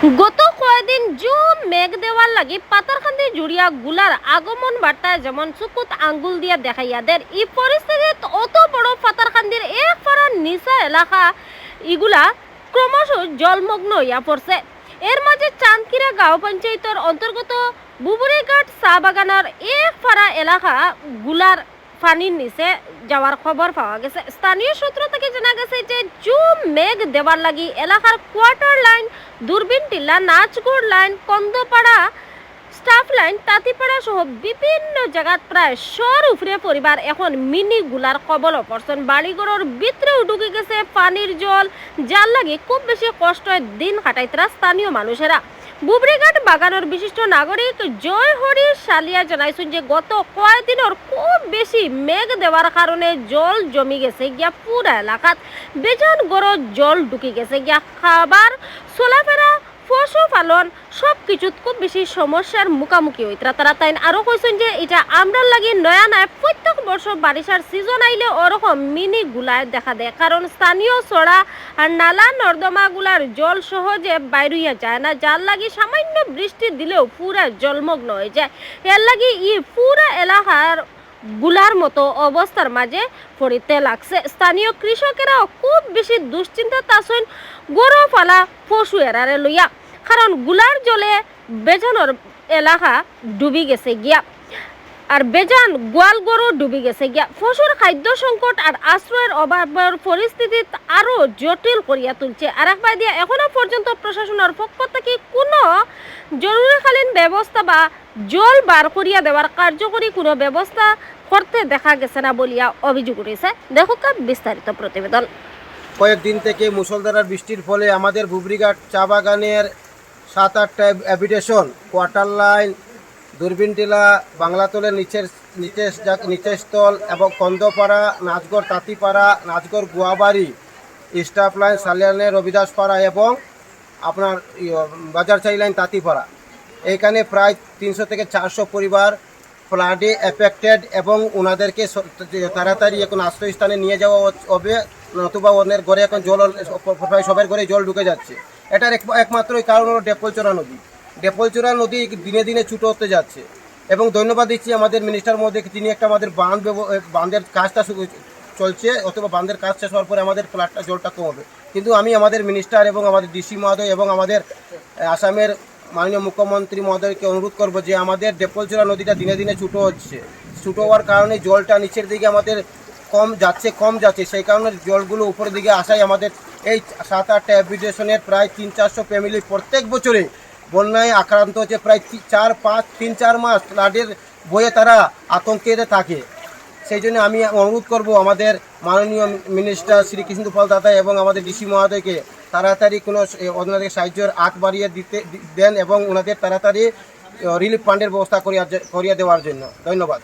গত কয়েকদিন জুম মেঘ দেওয়ার লাগি পাতারখান্দি জুড়িয়া গুলার আগমন বার্তায় যেমন চুকুত আঙ্গুল দিয়া দেখাইয়া দের এই পরিস্থিতিত অত বড় পাতারখান্দির এক পাড়ার নিচা এলাকা ইগুলা ক্রমশ জলমগ্ন হইয়া পড়ছে এর মাঝে চাঁদকিরা গাঁও পঞ্চায়েতের অন্তর্গত বুবুরিঘাট চা বাগানের এক পাড়া এলাকা গুলার পানির নিচে যাওয়ার খবর পাওয়া গেছে। স্থানীয় সূত্র থেকে জানা গেছে যে জুম মেঘ দেওয়ার লাগি এলাকার quarter line, Durbin Tilla Nachgarh line, Kandapara staff line, তাঁতিপাড়া সহ বিভিন্ন জায়গাত প্রায় শর উপরে পরিবার এখন মিনি গুলার কবল পড়ছেন বাড়িঘরের ভিতরেও ঢুকে গেছে পানির জল, যার লাগে খুব বেশি কষ্ট দিন কাটাইতরা স্থানীয় মানুষেরা। বুবরিঘাট বাগানোর বিশিষ্ট নাগরিক জয় হরি সালিয়া জানাইছেন যে গত কয়েকদিনের খুব বেশি মেঘ দেওয়ার কারণে জল জমি গেছে গিয়া পুরা এলাকাত বেজান গড় জল ঢুকি গেছে গিয়া। খাবার চলাফেরা পশুপালন সব কিছুত খুব বেশি সমস্যার মুখামুখি হইতরা তারা তাই আরও কইছেন যে, এটা আমরার লাগি নয়া নয় প্রত্যেক বছর বারিশার সিজন আইলে ওরকম মিনি গুলায় দেখা দেয়। কারণ স্থানীয় ছড়া আর নালা নর্দমা গুলার জল সহজে বাইরইয়া যায় না। যার লাগি সামান্য বৃষ্টি দিলেও পুরা জলমগ্ন হয়ে যায়। এর লাগি ই পুরা এলাকারগুলার মতো অবস্থার মাঝে পড়িতে লাগছে। স্থানীয় কৃষকেরাও খুব বেশি দুশ্চিন্তা আছেন। গরু ফালা পশু এরারে লইয়া কারণগুলার জলে বেজানোর এলাকা ডুবি গেছে গিয়া। আর বেজান গোয়াল গরু ডুবি গেছে গিয়া। পশুর খাদ্য সংকট আর আশ্রয়ের অভাবের পরিস্থিতিত আরও জটিল করিয়া তুলছে। আর একবার দিয়া, এখনও পর্যন্ত প্রশাসনের পক্ষ থেকে কোনো জরুরিকালীন ব্যবস্থা বা জল বার করিয়া দেওয়ার কার্যকরী কোনো ব্যবস্থা করতে দেখা গেছে না বলিয়া অভিযোগ উঠেছে। দেখুক বিস্তারিত প্রতিবেদন। কয়েকদিন থেকে মুসলধারার বৃষ্টির ফলে আমাদের বুবরিঘাট চা বাগানের সাত আটটা অ্যাবিটেশন কোয়ার্টার লাইন দূরবীন টিলা বাংলাতলের নিচের নিচের জা- নিচের স্থল এবং কন্দপাড়া নাচগড় তাঁতিপাড়া নাচগড় গুয়াবাড়ি স্টাফ লাইন সালিয়ানের রবিদাসপাড়া এবং আপনার ইয়ে, বাজারচাই লাইন তাঁতিপাড়া। এইখানে প্রায় তিনশো থেকে চারশো পরিবার ফ্লাডে এফেক্টেড এবং ওনাদেরকে তাড়াতাড়ি এখন আশ্রয়স্থানে নিয়ে যাওয়া হবে। নতুবা অন্যের ঘরে এখন জল প্রায় সবার ঘরে জল ঢুকে যাচ্ছে। এটার এক- একমাত্র কারণ হলো ডেপলচোরা নদী। ডেপলচোরা নদী দিনে দিনে ছুটো হতে যাচ্ছে এবং ধন্যবাদ দিচ্ছি আমাদের মিনিস্টার মধ্যে তিনি একটা আমাদের বাঁধ বাঁধের কাজটা চলছে অথবা বাঁধের কাজ শেষ হওয়ার পরে আমাদের ফ্লাডটা জলটা কমবে। কিন্তু আমি আমাদের মিনিস্টার এবং আমাদের ডিসি মহোদয় এবং আমাদের আসামের মাননীয় মুখ্যমন্ত্রী মহোদয়কে অনুরোধ করব যে আমাদের ডেপলচোরা নদীটা দিনে দিনে ছুটো হচ্ছে। ছুটো হওয়ার কারণে জলটা নিচের দিকে আমাদের কম যাচ্ছে কম যাচ্ছে। সেই কারণে জলগুলো উপরের দিকে আসায় আমাদের এই সাত আটটা অ্যাপ্লিকেশনের প্রায় তিন চারশো ফ্যামিলি প্রত্যেক বছরে বন্যায় আক্রান্ত হচ্ছে। প্রায় চার, পাঁচ, তিন, চার মাস ফ্লাডের বয়ে তারা আতঙ্কে থাকে। সেই জন্য আমি অনুরোধ করব আমাদের মাননীয় মিনিস্টার শ্রী কৃষ্ণ পাল দাদা এবং আমাদের ডিসি মহোদয়কে তাড়াতাড়ি কোনো ওনাদের সাহায্যের আগ বাড়িয়ে দিতে দেন এবং ওনাদের তাড়াতাড়ি রিলিফ ফান্ডের ব্যবস্থা করিয়া, করিয়ে দেওয়ার জন্য। ধন্যবাদ।